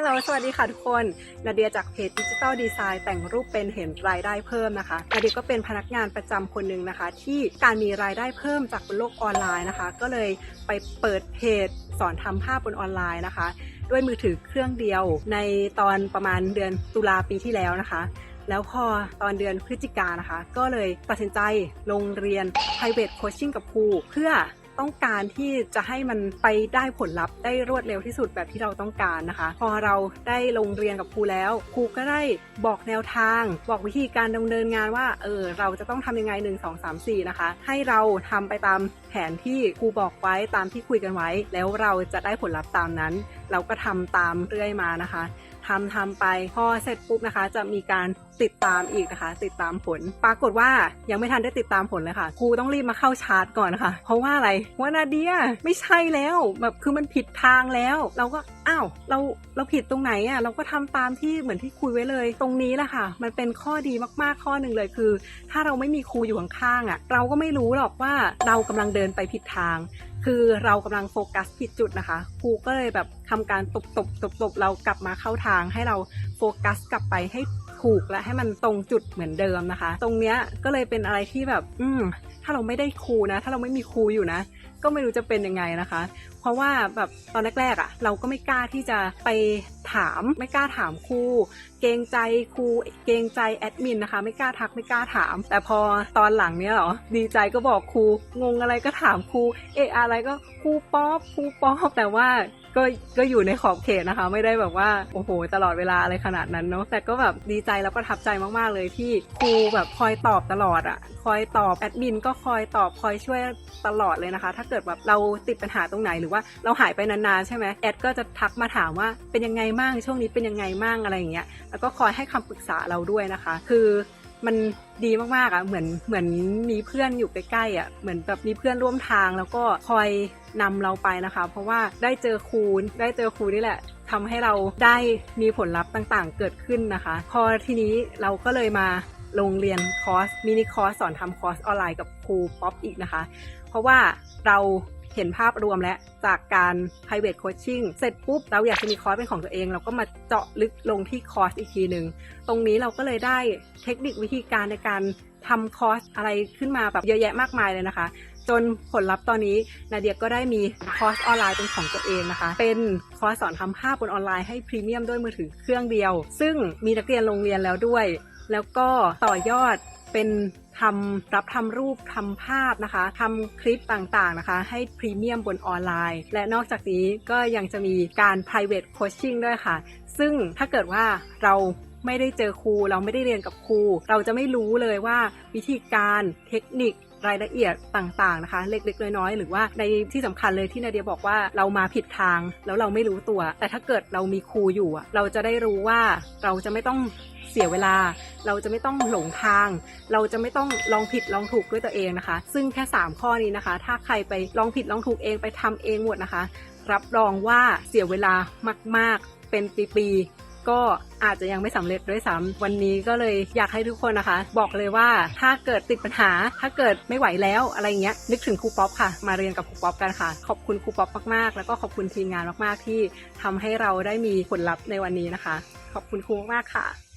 ฮัลโหลสวัสดีค่ะทุกคนนาเดียจากเพจดิจิ t a ลดีไซน์แต่งรูปเป็นเห็นรายได้เพิ่มนะคะนาเดียก็เป็นพนักงานประจำคนหนึ่งนะคะ ที่การมีรายได้เพิ่มจากบนโลกออนไลน์นะคะ ก็เลยไปเปิดเพจสอนทำภาพบนออนไลน์นะคะ ด้วยมือถือเครื่องเดียวในตอนประมาณเดือนตุลาปีที่แล้วนะคะแล้วพอตอนเดือนพฤศจิกานนะคะ ก็เลยตัดสินใจลงเรียน private coaching กับครูเพื่อ ต้องการที่จะให้มันไปได้ผลลัพธ์ได้รวดเร็วที่สุดแบบที่เราต้องการนะคะ พอเราได้ลงเรียนกับครูแล้วครูก็ได้บอกแนวทาง บอกวิธีการดำเนินงานว่าเออเราจะต้องทำยังไง 1 2 3 4 นะคะ ให้เราทำไปตามแผนที่ครูบอกไว้ตามที่คุยกันไว้ แล้วเราจะได้ผลลัพธ์ตามนั้น เราก็ทำตามเรื่อยมานะคะ ทำทำไป พอเสร็จปุ๊บนะคะ จะมีการติดตามอีกนะคะ ติดตามผล ปรากฏว่ายังไม่ทันได้ติดตามผลเลยค่ะครูต้องรีบมาเข้าชาร์จก่อนนะคะ เพราะว่าอะไรว่านาเดียไม่ใช่แล้วแบบคือมันผิดทางแล้ว เราก็อ้าวเราเราผิดตรงไหนอะเราก็ทำตามที่เหมือนที่คุยไว้เลย ตรงนี้แหละค่ะ มันเป็นข้อดีมากๆข้อหนึ่งเลยคือ ถ้าเราไม่มีครูอยู่ข้างๆอะ เราก็ไม่รู้หรอกว่าเรากำลังเดินไปผิดทาง คือเรากำลังโฟกัสผิดจุดนะคะ ครูก็เลยแบบทำการตบตบตบตบเรากลับมาเข้าทางให้เราโฟกัสกลับไปให้ถูกและให้มันตรงจุดเหมือนเดิมนะคะ ตรงเนี้ยก็เลยเป็นอะไรที่แบบ อืมถ้าเราไม่ได้ครูนะ ถ้าเราไม่มีครูอยู่นะ ก็ไม่รู้จะเป็นยังไงนะคะเพราะว่าแบบตอนแรกๆอะ่ะ เราก็ไม่กล้าที่จะไปถามไม่กล้าถามครูเกรงใจครูเกรงใจแอดมินนะคะ ไม่กล้าทักไม่กล้าถาม แต่พอตอนหลังเนี้ยหรอดีใจก็บอกครูงงอะไรก็ถามครูเอะอะไรก็ครูป๊อปครูป๊อปแต่ว่าก็ก็อยู่ในขอบเขตนะคะ ไม่ได้แบบว่าโอ้โห ตลอดเวลาอะไรขนาดนั้นเนาะแต่ก็แบบดีใจแล้วก็ประทับใจมากๆเลยที่ครูแบบคอยตอบตลอดอะ่ะ คอยตอบแอดมินก็คอยตอบคอยช่วยตลอดเลยนะคะ ถ้าเกิดแบบเราติดปัญหาตรงไหนหรือว่าเราหายไปนานๆใช่ไหมแอดก็จะทักมาถามว่าเป็นยังไงมั่งช่วงนี้เป็นยังไงมั่งอะไรอย่างเงี้ยแล้วก็คอยให้คำปรึกษาเราด้วยนะคะ คือมันดีมากๆอะเหมือนเหมือนมีเพื่อนอยู่ใกล้ๆอะเหมือนแบบมีเพื่อนร่วมทางแล้วก็คอยนำเราไปนะคะ เพราะว่าได้เจอครูได้เจอครูนี่แหละทำให้เราได้มีผลลัพธ์ต่างๆ เกิดขึ้นนะคะ พอทีนี้เราก็เลยมาลงเรียนคอร์สมินิคอร์สสอนทำคอร์สออนไลน์กับครูป๊อปอีกนะคะ เพราะว่าเรา เห็นภาพรวมแล้วจากการ private coaching เสร็จปุ๊บ เราอยากจะมีคอร์สเป็นของตัวเอง เราก็มาเจาะลึกลงที่คอร์สอีกทีหนึ่ง ตรงนี้เราก็เลยได้เทคนิควิธีการในการทำคอร์สอะไรขึ้นมาแบบเยอะแยะมากมายเลยนะคะ จนผลลัพธ์ตอนนี้นาเดียก็ได้มีคอร์สออนไลน์เป็นของตัวเองนะคะ เป็นคอร์สสอนทำภาพบนออนไลน์ให้พรีเมียมด้วยมือถือเครื่องเดียว ซึ่งมีนักเรียนโรงเรียนแล้วด้วย แล้วก็ต่อยอด เป็นทำรับทำรูปทำภาพนะคะทำคลิปต่างๆนะคะ ให้พรีเมียมบนออนไลน์ และนอกจากนี้ก็ยังจะมีการ private coaching ด้วยค่ะ ซึ่งถ้าเกิดว่าเรา ไม่ได้เจอครู เราไม่ได้เรียนกับครู เราจะไม่รู้เลยว่าวิธีการเทคนิครายละเอียดต่างๆนะคะ เล็กๆ น้อยๆ หรือว่าในที่สำคัญเลยที่นาเดียบอกว่าเรามาผิดทางแล้วเราไม่รู้ตัว แต่ถ้าเกิดเรามีครูอยู่เราจะได้รู้ว่าเราจะไม่ต้องเสียเวลา เราจะไม่ต้องหลงทาง เราจะไม่ต้องลองผิดลองถูกด้วยตัวเองนะคะ ซึ่งแค่ 3 ข้อนี้นะคะ ถ้าใครไปลองผิดลองถูกเองไปทำเองหมดนะคะ รับรองว่าเสียเวลามาก ๆ เป็นปีๆ ก็อาจจะยังไม่สำเร็จด้วยซ้ำวันนี้ก็เลยอยากให้ทุกคนนะคะ บอกเลยว่าถ้าเกิดติดปัญหา ถ้าเกิดไม่ไหวแล้วอะไรเงี้ยนึกถึงครูป๊อปค่ะ มาเรียนกับครูป๊อปกันค่ะ ขอบคุณครูป๊อปมากๆ แล้วก็ขอบคุณทีมงานมากๆ ที่ทำให้เราได้มีผลลัพธ์ในวันนี้นะคะ ขอบคุณครูมากๆค่ะ